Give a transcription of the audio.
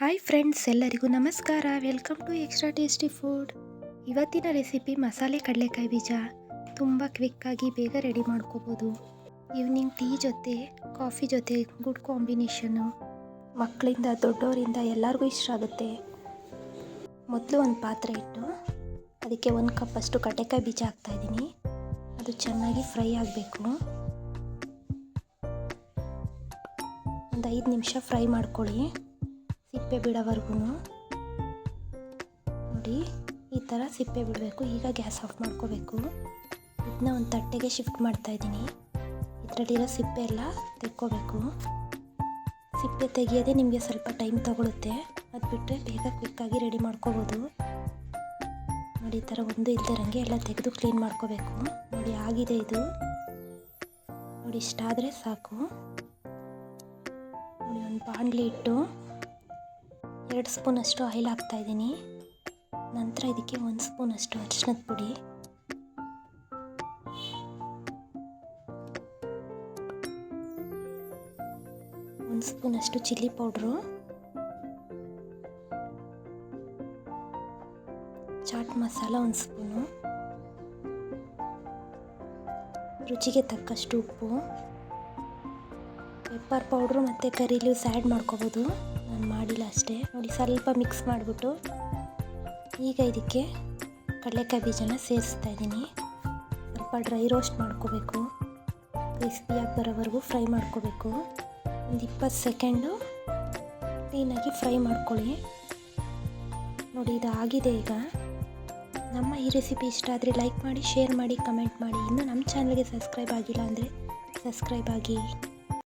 Hi friends ಎಲ್ಲರಿಗೂ ನಮಸ್ಕಾರ. Welcome to extra tasty food ಇವತ್ತಿನ ರೆಸಿಪಿ ಮಸಾಲೆ ಕಡಲೆಕಾಯಿ ಬೀಜ. ತುಂಬ ಕ್ವಿಕ್ಕಾಗಿ ಬೇಗ ರೆಡಿ ಮಾಡ್ಕೋಬೋದು. ಈವ್ನಿಂಗ್ ಟೀ ಜೊತೆ ಕಾಫಿ ಜೊತೆ ಗುಡ್ ಕಾಂಬಿನೇಷನ್ನು ಮಕ್ಕಳಿಂದ ದೊಡ್ಡವರಿಂದ ಎಲ್ಲರಿಗೂ ಇಷ್ಟ ಆಗುತ್ತೆ. ಮೊದಲು ಒಂದು ಪಾತ್ರೆ ಇಟ್ಟು, ಅದಕ್ಕೆ ಒಂದು ಕಪ್ಪಷ್ಟು ಕಡಲೆಕಾಯಿ ಬೀಜ ಹಾಕ್ತಾಯಿದ್ದೀನಿ ಅದು ಚೆನ್ನಾಗಿ ಫ್ರೈ ಆಗಬೇಕು. ಒಂದು ಐದು ನಿಮಿಷ ಫ್ರೈ ಮಾಡ್ಕೊಳ್ಳಿ. ಸಿಪ್ಪೆ ಬಿಡೋವರೆಗೂ. ನೋಡಿ, ಈ ಥರ ಸಿಪ್ಪೆ ಬಿಡಬೇಕು. ಈಗ ಗ್ಯಾಸ್ ಆಫ್ ಮಾಡ್ಕೋಬೇಕು. ಇದನ್ನ ಒಂದು ತಟ್ಟೆಗೆ ಶಿಫ್ಟ್ ಮಾಡ್ತಾ ಇದ್ದೀನಿ. ಇದರಲ್ಲಿರೋ ಸಿಪ್ಪೆ ಎಲ್ಲ ತೆಕ್ಕೋಬೇಕು. ಸಿಪ್ಪೆ ತೆಗಿಯೋದೇ ನಿಮಗೆ ಸ್ವಲ್ಪ ಟೈಮ್ ತೊಗೊಳುತ್ತೆ. ಅದು ಬಿಟ್ಟರೆ ಬೇಗ ಕ್ವಿಕ್ಕಾಗಿ ರೆಡಿ ಮಾಡ್ಕೋಬೋದು. ನೋಡಿ, ಈ ಥರ ಒಂದು ಇಲ್ದಿರಂಗೆ ಎಲ್ಲ ತೆಗೆದು ಕ್ಲೀನ್ ಮಾಡ್ಕೋಬೇಕು. ನೋಡಿ, ಆಗಿದೆ ಇದು. ನೋಡಿ, ಇಷ್ಟಾದರೆ ಸಾಕು. ನೋಡಿ, ಒಂದು ಬಾಣಲಿ ಇಟ್ಟು ಎರಡು ಸ್ಪೂನಷ್ಟು ಆಯಿಲ್ ಹಾಕ್ತಾಯಿದ್ದೀನಿ ನಂತರ ಇದಕ್ಕೆ ಒಂದು ಸ್ಪೂನಷ್ಟು ಅರಿಶಿನದ ಪುಡಿ. ಒಂದು ಸ್ಪೂನಷ್ಟು ಚಿಲ್ಲಿ ಪೌಡ್ರು. ಚಾಟ್ ಮಸಾಲ ಒಂದು ಸ್ಪೂನು. ರುಚಿಗೆ ತಕ್ಕಷ್ಟು ಉಪ್ಪು. ಪೆಪ್ಪರ್ ಪೌಡ್ರು ಮತ್ತು ಕರಿ ಲೀವ್ಸ್ ಆ್ಯಡ್ ಮಾಡ್ಕೋಬೋದು. ಮಾಡಿಲ್ಲ ಅಷ್ಟೇ. ನೋಡಿ, ಸ್ವಲ್ಪ ಮಿಕ್ಸ್ ಮಾಡಿಬಿಟ್ಟು ಈಗ ಇದಕ್ಕೆ ಕಡಲೆಕಾಯಿ ಬೀಜನ ಸೇರಿಸ್ತಾ ಇದ್ದೀನಿ. ಸ್ವಲ್ಪ ಡ್ರೈ ರೋಸ್ಟ್ ಮಾಡ್ಕೋಬೇಕು. ಕ್ರಿಸ್ಪಿಯಾಗಿ ಬರೋವರೆಗೂ ಫ್ರೈ ಮಾಡ್ಕೋಬೇಕು. ಒಂದು ಇಪ್ಪತ್ತು ಸೆಕೆಂಡು ಕ್ಲೀನಾಗಿ ಫ್ರೈ ಮಾಡ್ಕೊಳ್ಳಿ. ನೋಡಿ ಇದು ಆಗಿದೆ ಈಗ. ನಮ್ಮ ಈ ರೆಸಿಪಿ ಇಷ್ಟ ಆದರೆ ಲೈಕ್ ಮಾಡಿ ಶೇರ್ ಮಾಡಿ ಕಮೆಂಟ್ ಮಾಡಿ. ಇನ್ನೂ ನಮ್ಮ ಚಾನಲ್ಗೆ ಸಬ್ಸ್ಕ್ರೈಬ್ ಆಗಿಲ್ಲ ಅಂದರೆ ಸಬ್ಸ್ಕ್ರೈಬ್ ಆಗಿ.